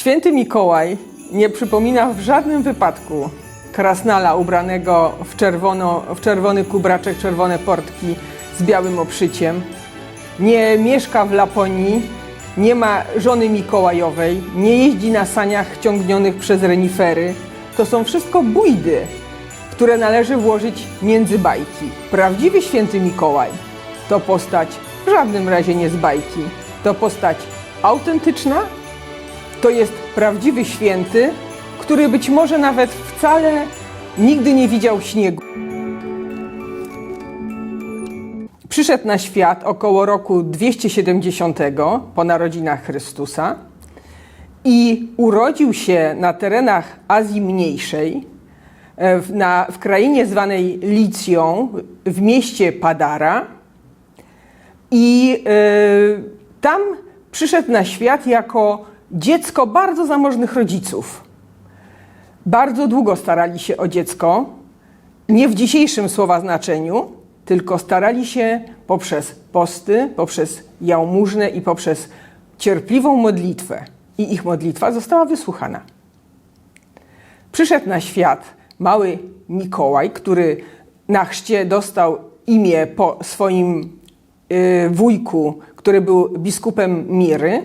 Święty Mikołaj nie przypomina w żadnym wypadku krasnala ubranego w, czerwono, w czerwony kubraczek, czerwone portki z białym obszyciem. Nie mieszka w Laponii, nie ma żony Mikołajowej, nie jeździ na saniach ciągnionych przez renifery. To są wszystko bójdy, które należy włożyć między bajki. Prawdziwy święty Mikołaj to postać w żadnym razie nie z bajki. To postać autentyczna, to jest prawdziwy święty, który być może nawet wcale nigdy nie widział śniegu. Przyszedł na świat około roku 270 po narodzinach Chrystusa i urodził się na terenach Azji Mniejszej, e, w, na, w krainie zwanej Licją, w mieście Padara. I e, tam przyszedł na świat jako dziecko bardzo zamożnych rodziców. Bardzo długo starali się o dziecko, nie w dzisiejszym słowa znaczeniu, tylko starali się poprzez posty, poprzez jałmużnę i poprzez cierpliwą modlitwę. I ich modlitwa została wysłuchana. Przyszedł na świat mały Mikołaj, który na chrzcie dostał imię po swoim y, wujku, który był biskupem Miry.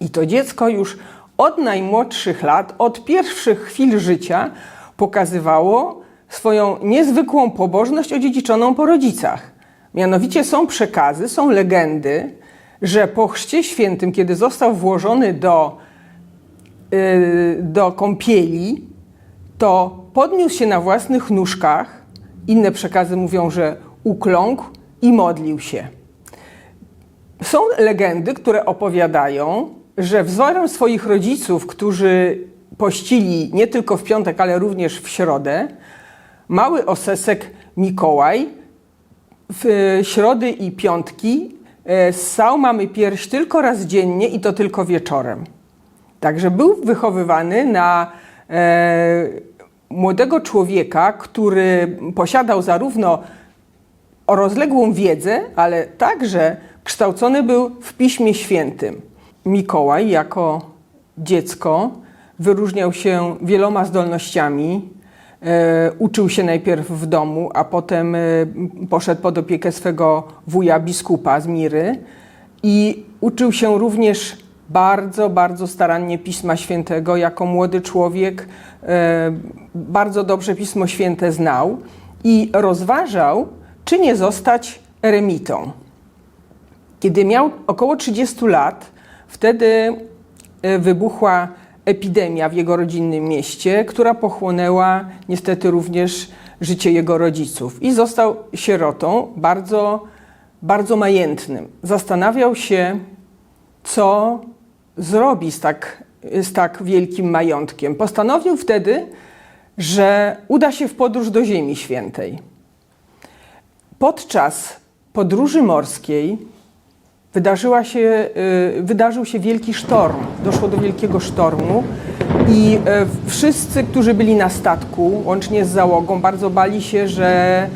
I to dziecko już od najmłodszych lat, od pierwszych chwil życia pokazywało swoją niezwykłą pobożność odziedziczoną po rodzicach. Mianowicie są przekazy, są legendy, że po chrzcie świętym, kiedy został włożony do, yy, do kąpieli, to podniósł się na własnych nóżkach. Inne przekazy mówią, że ukląkł i modlił się. Są legendy, które opowiadają, że wzorem swoich rodziców, którzy pościli nie tylko w piątek, ale również w środę, mały osesek Mikołaj w środy i piątki e, ssał mamy pierś tylko raz dziennie i to tylko wieczorem. Także był wychowywany na e, młodego człowieka, który posiadał zarówno rozległą wiedzę, ale także kształcony był w Piśmie Świętym. Mikołaj jako dziecko wyróżniał się wieloma zdolnościami. E, uczył się najpierw w domu, a potem e, poszedł pod opiekę swego wuja biskupa z Miry i uczył się również bardzo, bardzo starannie Pisma Świętego. Jako młody człowiek e, bardzo dobrze Pismo Święte znał i rozważał, czy nie zostać eremitą. Kiedy miał około 30 lat, wtedy e, wybuchła epidemia w jego rodzinnym mieście, która pochłonęła niestety również życie jego rodziców i został sierotą, bardzo, bardzo majętnym. Zastanawiał się, co zrobi z tak, z tak wielkim majątkiem. Postanowił wtedy, że uda się w podróż do Ziemi Świętej. Podczas podróży morskiej wydarzyła się, y, wydarzył się wielki sztorm. Doszło do wielkiego sztormu i y, wszyscy, którzy byli na statku, łącznie z załogą, bardzo bali się, że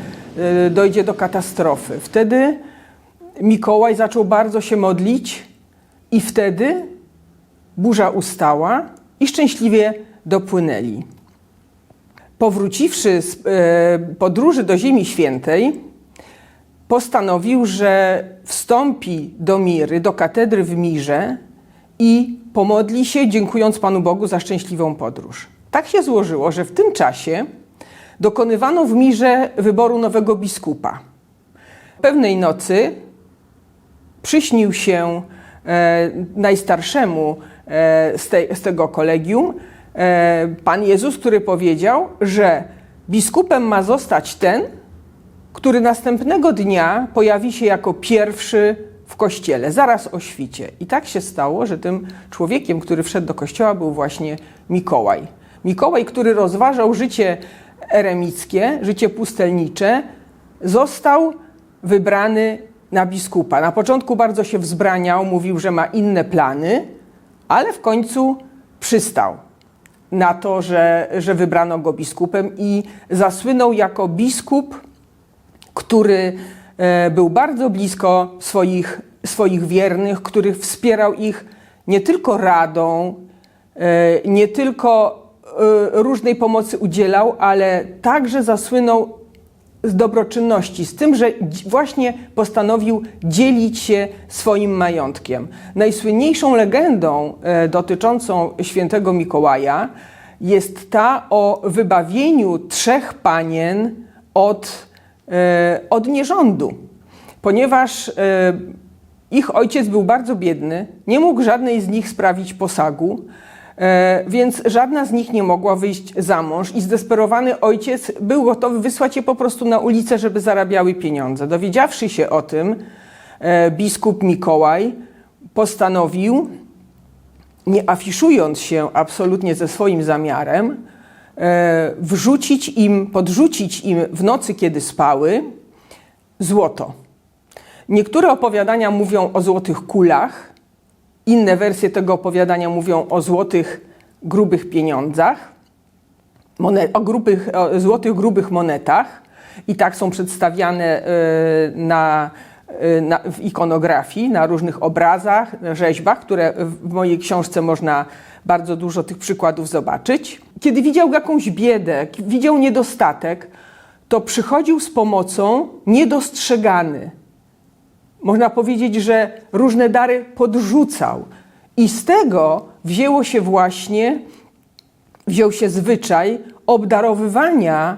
y, dojdzie do katastrofy. Wtedy Mikołaj zaczął bardzo się modlić i wtedy burza ustała i szczęśliwie dopłynęli. Powróciwszy z podróży do Ziemi Świętej, postanowił, że wstąpi do Miry, do katedry w Mirze i pomodli się, dziękując Panu Bogu za szczęśliwą podróż. Tak się złożyło, że w tym czasie dokonywano w Mirze wyboru nowego biskupa. Pewnej nocy przyśnił się e, najstarszemu e, z, te, z, tego kolegium e, Pan Jezus, który powiedział, że biskupem ma zostać ten, który następnego dnia pojawi się jako pierwszy w kościele, zaraz o świcie. I tak się stało, że tym człowiekiem, który wszedł do kościoła, był właśnie Mikołaj. Mikołaj, który rozważał życie eremickie, życie pustelnicze, został wybrany na biskupa. Na początku bardzo się wzbraniał, mówił, że ma inne plany, ale w końcu przystał na to, że, że wybrano go biskupem i zasłynął jako biskup który e, był bardzo blisko swoich, swoich wiernych, który wspierał ich nie tylko radą, e, nie tylko e, różnej pomocy udzielał, ale także zasłynął z dobroczynności, z tym, że właśnie postanowił dzielić się swoim majątkiem. Najsłynniejszą legendą dotyczącą świętego Mikołaja jest ta o wybawieniu trzech panien od, od nierządu, ponieważ e, ich ojciec był bardzo biedny, nie mógł żadnej z nich sprawić posagu, e, więc żadna z nich nie mogła wyjść za mąż i zdesperowany ojciec był gotowy wysłać je po prostu na ulicę, żeby zarabiały pieniądze. Dowiedziawszy się o tym, e, biskup Mikołaj postanowił, nie afiszując się absolutnie ze swoim zamiarem, e, wrzucić im, podrzucić im w nocy, kiedy spały, złoto. Niektóre opowiadania mówią o złotych kulach, inne wersje tego opowiadania mówią o złotych, grubych pieniądzach, o, grubych, o złotych, grubych monetach i tak są przedstawiane e, na, e, na, w ikonografii, na różnych obrazach, rzeźbach, które w mojej książce można bardzo dużo tych przykładów zobaczyć. Kiedy widział jakąś biedę, widział niedostatek, to przychodził z pomocą niedostrzegany. Można powiedzieć, że różne dary podrzucał. I z tego wzięło się właśnie, wziął się zwyczaj obdarowywania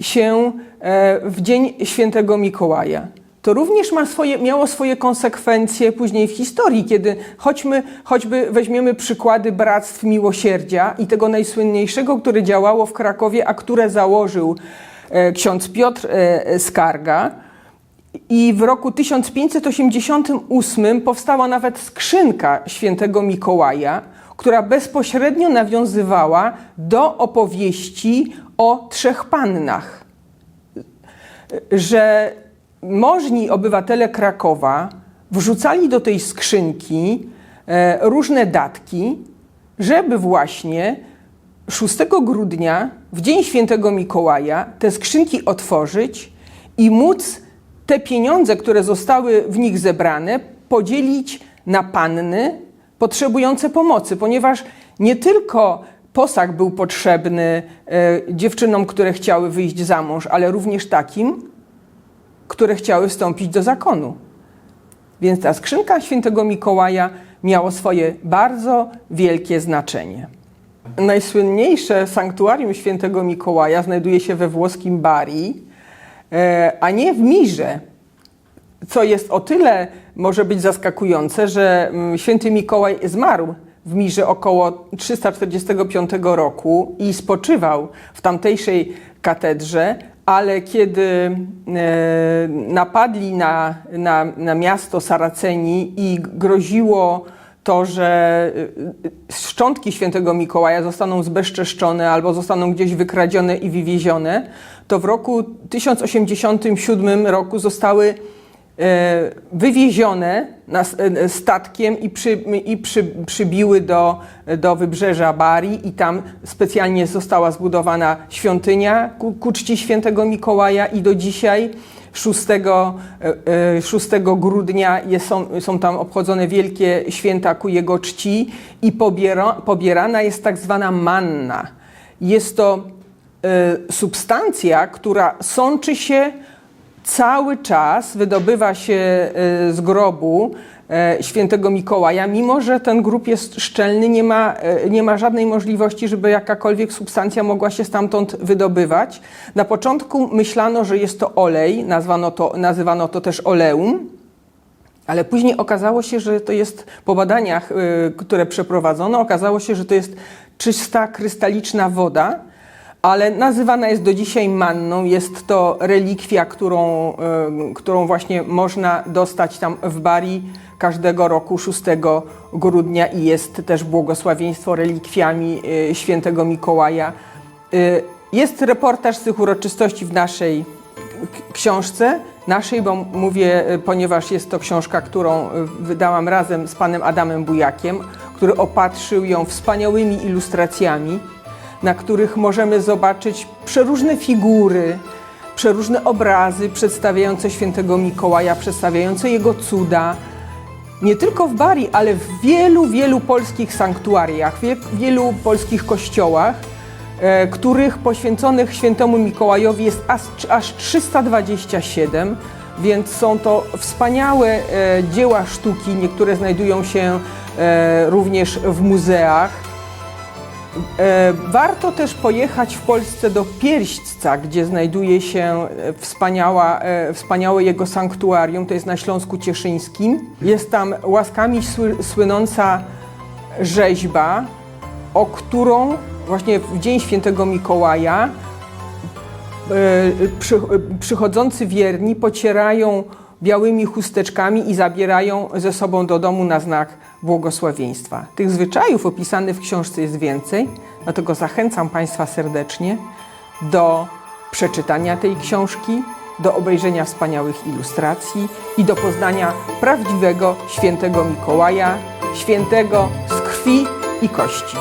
się e, w dzień świętego Mikołaja. To również ma swoje, miało swoje konsekwencje później w historii, kiedy choćmy, choćby weźmiemy przykłady Bractw Miłosierdzia i tego najsłynniejszego, które działało w Krakowie, a które założył e, ksiądz Piotr e, Skarga. I w roku 1588 powstała nawet skrzynka świętego Mikołaja, która bezpośrednio nawiązywała do opowieści o trzech pannach. Że możni obywatele Krakowa wrzucali do tej skrzynki e, różne datki, żeby właśnie 6 grudnia, w dzień świętego Mikołaja, te skrzynki otworzyć i móc te pieniądze, które zostały w nich zebrane, podzielić na panny potrzebujące pomocy, ponieważ nie tylko posag był potrzebny e, dziewczynom, które chciały wyjść za mąż, ale również takim, które chciały wstąpić do zakonu. Więc ta skrzynka świętego Mikołaja miała swoje bardzo wielkie znaczenie. Najsłynniejsze sanktuarium świętego Mikołaja znajduje się we włoskim Bari, e, a nie w Mirze, co jest o tyle może być zaskakujące, że mm, święty Mikołaj zmarł w Mirze około 345 roku i spoczywał w tamtejszej katedrze, ale kiedy e, napadli na, na, na miasto Saraceni i groziło to, że e, szczątki świętego Mikołaja zostaną zbezczeszczone albo zostaną gdzieś wykradzione i wywiezione, to w roku 1087 roku zostały wywiezione na, e, statkiem i, przy, i przy, przybiły do, do wybrzeża Bari i tam specjalnie została zbudowana świątynia ku, ku czci świętego Mikołaja i do dzisiaj 6, e, e, 6 grudnia jest, są, są tam obchodzone wielkie święta ku jego czci i pobiera, pobierana jest tak zwana manna. Jest to e, substancja, która sączy się cały czas wydobywa się e, z grobu e, świętego Mikołaja, mimo że ten grób jest szczelny, nie ma, e, nie ma żadnej możliwości, żeby jakakolwiek substancja mogła się stamtąd wydobywać. Na początku myślano, że jest to olej, nazwano to, nazywano to też oleum, ale później okazało się, że to jest po badaniach, które przeprowadzono, okazało się, że to jest czysta, krystaliczna woda, ale nazywana jest do dzisiaj manną. Jest to relikwia, którą, y, którą właśnie można dostać tam w Bari każdego roku 6 grudnia i jest też błogosławieństwo relikwiami y, świętego Mikołaja. Y, Jest reportaż z tych uroczystości w naszej książce naszej, bo mówię, ponieważ jest to książka, którą wydałam razem z panem Adamem Bujakiem, który opatrzył ją wspaniałymi ilustracjami, na których możemy zobaczyć przeróżne figury, przeróżne obrazy przedstawiające świętego Mikołaja, przedstawiające jego cuda. nie tylko w Bari, ale w wielu, wielu polskich sanktuariach, w wie- wielu polskich kościołach, e, których poświęconych świętemu Mikołajowi jest aż, aż 327, więc są to wspaniałe e, dzieła sztuki. Niektóre znajdują się e, również w muzeach. E, Warto też pojechać w Polsce do Pierśćca, gdzie znajduje się e, wspaniała, e, wspaniałe jego sanktuarium, to jest na Śląsku Cieszyńskim. Jest tam łaskami sły, słynąca rzeźba, o którą właśnie w Dzień Świętego Mikołaja przy, przychodzący wierni pocierają białymi chusteczkami i zabierają ze sobą do domu na znak błogosławieństwa. Tych zwyczajów opisanych w książce jest więcej, dlatego zachęcam Państwa serdecznie do przeczytania tej książki, do obejrzenia wspaniałych ilustracji i do poznania prawdziwego świętego Mikołaja, świętego z krwi i kości.